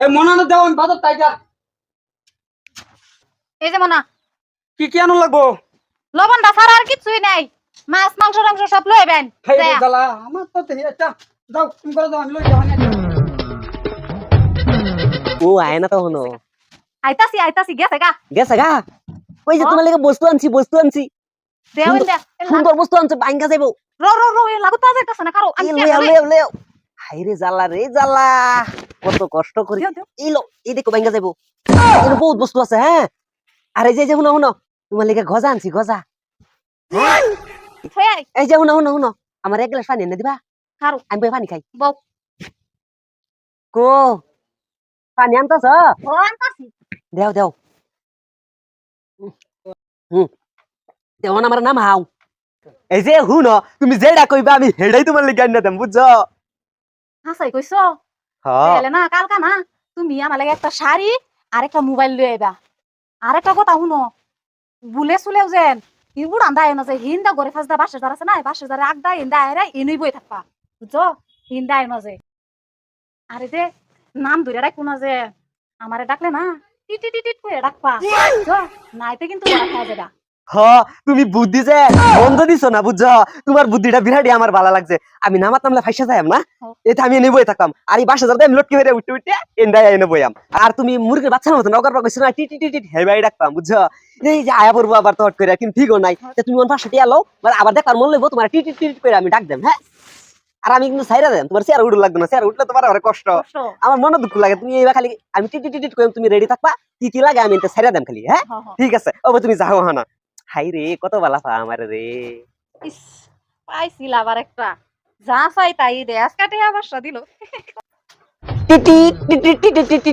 মনানো দেওয়ান বাজার টাইগা এই যে মনা। কি কি আনো লাগবো? লবণটা ছাড়া আর কিছুই নাই। মাছ মাংস টাংস সব লই বেন। জ্বালা আমার তো দেখি একটা যাও তুমি করে দাও আমি লই যাও ও আয় না তখন। আইতাছি আইতাছি গেছে গা। গেছে গা? ওই যে? তোমার লেগে বস্তু আনছি বস্তু আনছি। দেও সুন্দর- দে সুন্দর বস্তু আনছে বাইঙ্গা যাইবো। রো রো রো এ লাগু তা না কারও আমি এই লইয়া লইয়া লইয়া হাই রে জ্বালা রে জ্বালা। কত কষ্ট করি। এই লো এই দেখো বাইঙ্গা যাইবো। এর বহুত বস্তু আছে হ্যাঁ? আর এই যে যে শুনো শুনো। তোমার লেগে গজা আনছি গজা। এই যে শুনো শুনো শুনো। আমার এক গ্লাস পানি এনে দিবা। কারও আমি বই পানি খাই। বউ। কো? পানি আনতাছ? দেও দেও। হুম দেও না আমার নাম হাও এই যে হুন তুমি যেটা কইবা আমি হেডাই তোমার লেগে আনিয়ে দেম বুঝছ? হাসাই কইছো হ্যাঁ তাহলে না কালকা না তুমি আমার লাগে একটা শাড়ি আর একটা মোবাইল লই আইবা আর একটা কথা শুনো বুলে সুলেও যেন ইবুড় আন্দা এনো যে হিন্দা গরে ফাসদা বাসে যার আছে না বাসে যারে আগদা হিন্দা আয়রা ইনুই বই থাকবা বুঝছ হিন্দা এনো যে আরে যে নাম ধরে রাখব না যে আমারে ডাকলে না টিটি টিট করে ডাকবা নাইতে কিন্তু খাওয়া যাবা হ তুমি বুদ্ধি যে বন্ধ দিছো না বুঝছ? তোমার বুদ্ধিটা বিরাটই আমার ভালো লাগছে। আমি নামাত নামলে ফাইসা যাইম না। এটা আমি এনে বই থাকতাম। আর এই বাসা যাতে আমি লটকে বেড়ে উঠতে উঠতে এন্ডাই এনে বইয়াম আর তুমি মুরগির বাচ্চার মতো নগর পাকছো না টি টি টি হেবাই ডাকতাম বুঝছ? এই যে আয়া পড়ব আবার তো হট করে কিন্তু ঠিকও নাই। তুমি অন পাশে মানে আবার দেখবার মন লইবো তোমার টি টি টি করে আমি ডাক দেম হ্যাঁ? আর আমি কিন্তু সাইরা দেন তোমার চেয়ার উঠু লাগবে না চেয়ার উঠলে তোমার আবার কষ্ট। আমার মনে দুঃখ লাগে তুমি এইবার খালি আমি টি টি টি টি করে তুমি রেডি থাকবা কি কি লাগে আমি এটা সাইরা দেম খালি হ্যাঁ। ঠিক আছে ও তুমি যাও হানা। হাই রে কত বালা পা আমার রে। ইস পাইছিল আবার একটা। যা চাই তাই দে আজকে টিয়া বাসা দিল। টিটি টিটি টিটি টিটি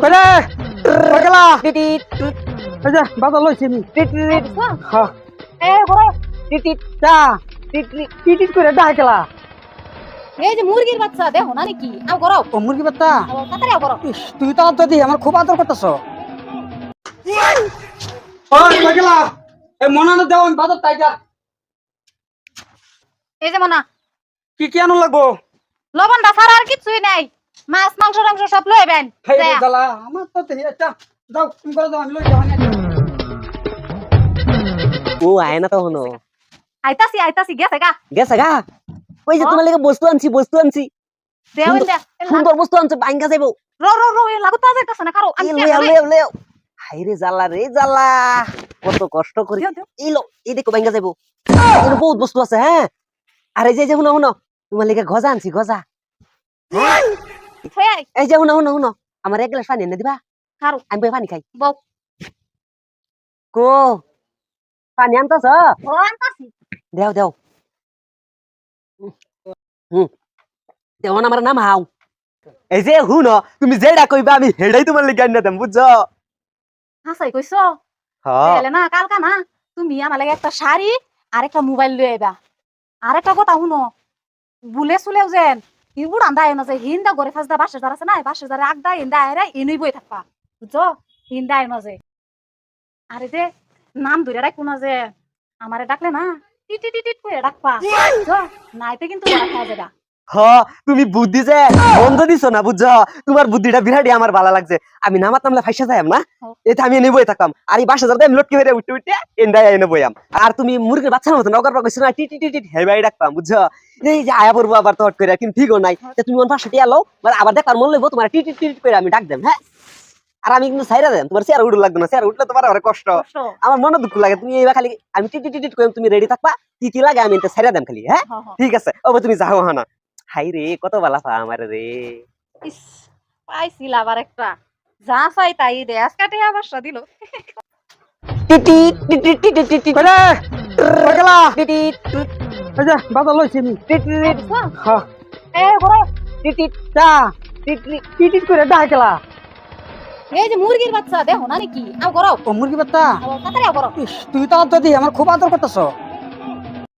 লাগলা টিটি। এই যে বাজার লইছি আমি। টিটি হ্যাঁ। এ বড়। টিটি চা টিটি টিটিট করে ডাকলা এই যে মুরগির বাচ্চা দেখো না নাকি আও গরাও ও আও তাড়াতাড়ি আও গরাও ইস তুই তো আদর দি আমার খুব আদর করতেছ। ওই লাগলা এই মনানো দেওয়ান বাজার টাইগা এই যে মনা। কি কি আনো লাগবো? লবণটা ছাড়া আর কিছুই নাই। মাছ মাংস টাংস সব লই বেন। রে জ্বালা আমার তো যাও তুমি করে দাও আমি লই যাও ও আয় না তখন। আইতাছি আইতাছি গেছে গা। গেছে গা? ওই যে তোমার লেগে বস্তু আনছি বস্তু আনছি। দেও সুন্দর- বস্তু আনছে বাইঙ্গা যাইবো। রো রো রো এ লাগু তা যাইতাছে না কারও আমি এই লইয়া লইয়া লইয়া হাই রে জ্বালা রে জ্বালা। কত কষ্ট করি দিও। এই লো এই দেখো যাইবো। এর বহুত বস্তু আছে হ্যাঁ? আর যে যে শুনো শুনো। তোমার লেগে গজা আনছি গজা। এই যে শুনো শুনো শুনো। আমার এক গ্লাস পানি এনে দিবা। আমি পানি খাই। কো? পানি আনতাছ? দেও দেও। হুম দেও আমার নাম হাও। এই যে হুন তুমি যেটা কইবা আমি হেডাই তোমার লেগে আনিয়ে দেম বুঝছ? হাসাই কইছো? হ্যাঁ তাহলে না কালকা না তুমি আমার লাগে একটা শাড়ি আর একটা মোবাইল আইবা। আর একটা কথা শুনো বুলে সুলেও যেন ইবুড় আন্দা এনো যে হিন্দা গরে ফাসদা বাসে যার আছে না বাসে যারে আগদা হিন্দা আয়রা ইনুই বই থাকবা বুঝছ? হিন্দা এনো যে আরে যে নাম ধরে রাখব না যে আমারে ডাকলে না টিটি টিট করে ডাকবা নাইতে কিন্তু খাওয়া যাবা হ তুমি বুদ্ধি যে বন্ধ দিছো না বুঝছ? তোমার বুদ্ধিটা বিরাটই আমার ভালো লাগছে। আমি নামাত নামলে ফাইসা যাইম না। এটা আমি এনে বই থাকতাম। আর এই বাসা যাতে আমি লটকে বেড়ে উঠতে উঠতে এন্ডাই এনে বইয়াম আর তুমি মুরগির বাচ্চার মতো নগর পাকছো না টিটি টিটি হেবাই ডাকতাম বুঝছ? এই যে আয়া পড়ব আবার তো হট করে কিন্তু ঠিকও নাই। তুমি অন পাশে টিয়া লও মানে আবার দেখবার মন লইবো তোমার টি টি টিটি করে আমি ডাক দেম হ্যাঁ? আর আমি কিন্তু সাইরা দেন তোমার চেয়ার উঠু লাগবে না চেয়ার উঠলে তোমার আবার কষ্ট। আমার মনে দুঃখ লাগে তুমি এইবার খালি আমি টিটি টিটি করে তুমি রেডি থাকবা কি কি লাগে আমি এটা সাইরা দেম খালি হ্যাঁ? হ, হ। ঠিক আছে ও তুমি যাও হানা। হাই রে কত বালা পা আমার রে ইস পাইছিল আবার একটা যা চাই তাই দে আজকে টিয়া বাসা দিল টিটি টিটি টিটি টিটি লাগলা টিটি বাজার লইছি আমি টিটি হ্যাঁ এ বড় টিটি চা টিটি টিটিট করে ডাকলা এই যে মুরগির বাচ্চা দেখো না নাকি আও গরাও ও আও তাড়াতাড়ি ইস তুই তো দি আমার খুব আদর করতেছ